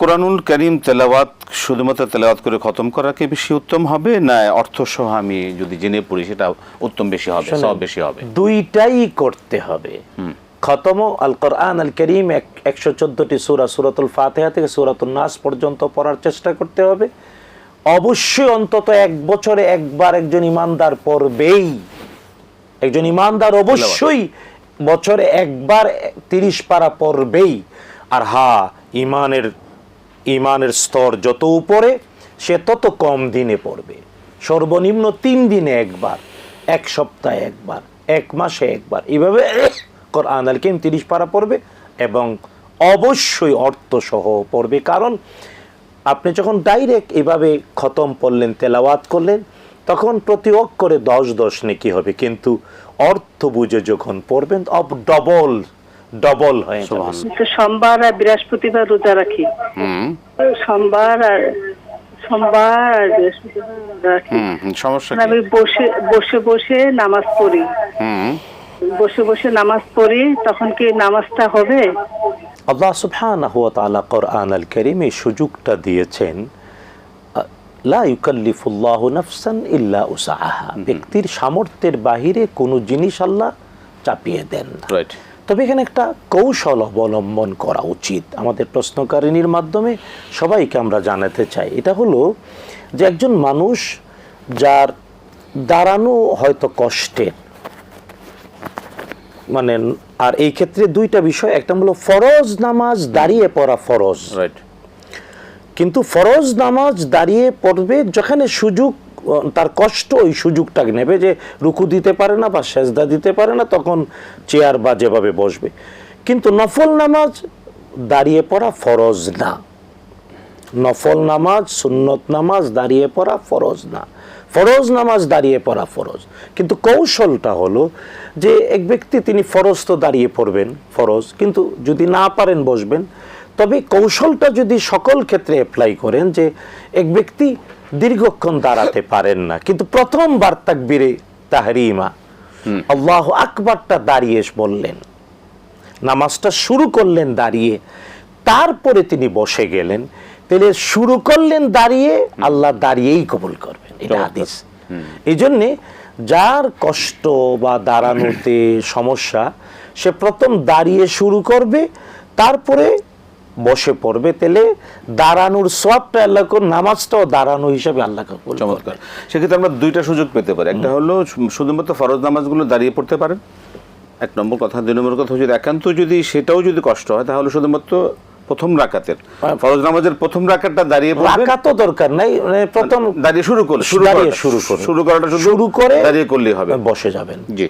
কোরআনুল করিম তেলাওয়াত শুধুমাত্র তেলাওয়াত করে খতম করা করাকে বেশি উত্তম হবে? না অর্থ সহ আমি যদি জেনে পড়ি সেটা উত্তম বেশি হবে সব বেশি হবে। দুইটাই করতে হবে। খতম আল কোরআন আল করিম একশো চোদ্দটি সুরা সুরাতুল ফাতেহা থেকে সুরাতুল নাস পর্যন্ত পড়ার চেষ্টা করতে হবে। অবশ্যই অন্তত এক বছরে একবার একজন ইমানদার পড়বেই। একজন ইমানদার অবশ্যই বছরে একবার তিরিশ পারা পড়বেই। আর হা ইমানের ইমানের স্তর যত উপরে, সে তত কম দিনে পড়বে। সর্বনিম্ন তিন দিনে একবার, এক সপ্তাহে একবার, এক মাসে একবার। এইভাবে কোরআন আল কিম তিরিশ পারা পড়বে এবং অবশ্যই অর্থ সহ পড়বে। কারণ আপনি যখন ডাইরেক্ট এভাবে খতম পড়লেন, তেলাওয়াত করলেন, তখন প্রতি অক্ষরে দশ দশ নেকি হবে। কিন্তু অর্থ বুঝে যখন পড়বেন, অব ডবল ডবল হয়ে যাবে। সোমবার আর বৃহস্পতিবার রোজা রাখি। সোমবার আর সোমবার আর বৃহস্পতিবার রাখি। হুম হুম, সমস্যা মানে আমি বসে বসে বসে নামাজ পড়ি। বসে বসে নামাজ পড়ি তখন কি নামাজটা হবে? আল্লাহ সুবহানাহু ওয়া তাআলা কোরআন আল কারীম এই সুযোগটা দিয়েছেন লা ইউকাল্লিফুল্লাহু নাফসান ইল্লা উসাহা ব্যক্তির সামর্থ্যের বাহিরে কোনো জিনিস আল্লাহ চাপিয়ে দেন না। রাইট তবে এখানে একটা কৌশল অবলম্বন করা উচিত। আমাদের প্রশ্নকারিনীর মাধ্যমে সবাইকে আমরা জানাতে চাই। এটা হলো যে একজন মানুষ যার দাঁড়ানো হয়তো কষ্টের মানে আর এই ক্ষেত্রে দুইটা বিষয় একটা হলো ফরজ নামাজ দাঁড়িয়ে পড়া ফরজ। রাইট কিন্তু ফরজ নামাজ দাঁড়িয়ে পড়বে যেখানে সুযোগ তার কষ্ট ওই সুযোগটা নেবে যে রুকু দিতে পারে না বা সেজদা দিতে পারে না, তখন চেয়ার বা যেভাবে বসবে। কিন্তু নফল নামাজ দাঁড়িয়ে পড়া ফরজ না। নফল নামাজ, সুন্নত নামাজ দাঁড়িয়ে পড়া ফরজ না। ফরজ নামাজ দাঁড়িয়ে পড়া ফরজ। কিন্তু কৌশলটা হলো যে এক ব্যক্তি তিনি ফরজ তো দাঁড়িয়ে পড়বেন, ফরজ। কিন্তু যদি না পারেন বসবেন তবে কৌশলটা যদি সকল ক্ষেত্রে অ্যাপ্লাই করেন যে এক ব্যক্তি দীর্ঘক্ষণ দাঁড়াতে পারেন না কিন্তু প্রথমবার তাকবিরে তাহরিমা আল্লাহ আকবারটা দাঁড়িয়ে বললেন নামাজটা শুরু করলেন দাঁড়িয়ে তারপরে তিনি বসে গেলেন তাহলে শুরু করলেন দাঁড়িয়ে আল্লাহ দাঁড়িয়েই কবুল করবেন এটা হাদিস। এই জন্যে যার কষ্ট বা দাঁড়ানোতে সমস্যা সে প্রথম দাঁড়িয়ে শুরু করবে তারপরে বসে পড়বে। তাহলে দাঁড়ানোর সবটা আল্লাহ কর নামাজটাও দাঁড়ানো হিসাবে আল্লাহ চমৎকার। সেক্ষেত্রে আমরা দুইটা সুযোগ পেতে পারি। একটা হলো শুধুমাত্র ফরজ নামাজগুলো দাঁড়িয়ে পড়তে পারেন। এক নম্বর কথা দুই নম্বর কথা যদি একান্ত যদি সেটাও যদি কষ্ট হয় তাহলে শুধুমাত্র প্রথম রাকাতের। ফরজ নামাজের প্রথম রাকাতটা দাঁড়িয়ে তো দরকার নাই মানে প্রথম দাঁড়িয়ে শুরু করলে শুরু শুরু শুরু করাটা শুরু করে দাঁড়িয়ে করলেই হবে। বসে যাবেন। জি।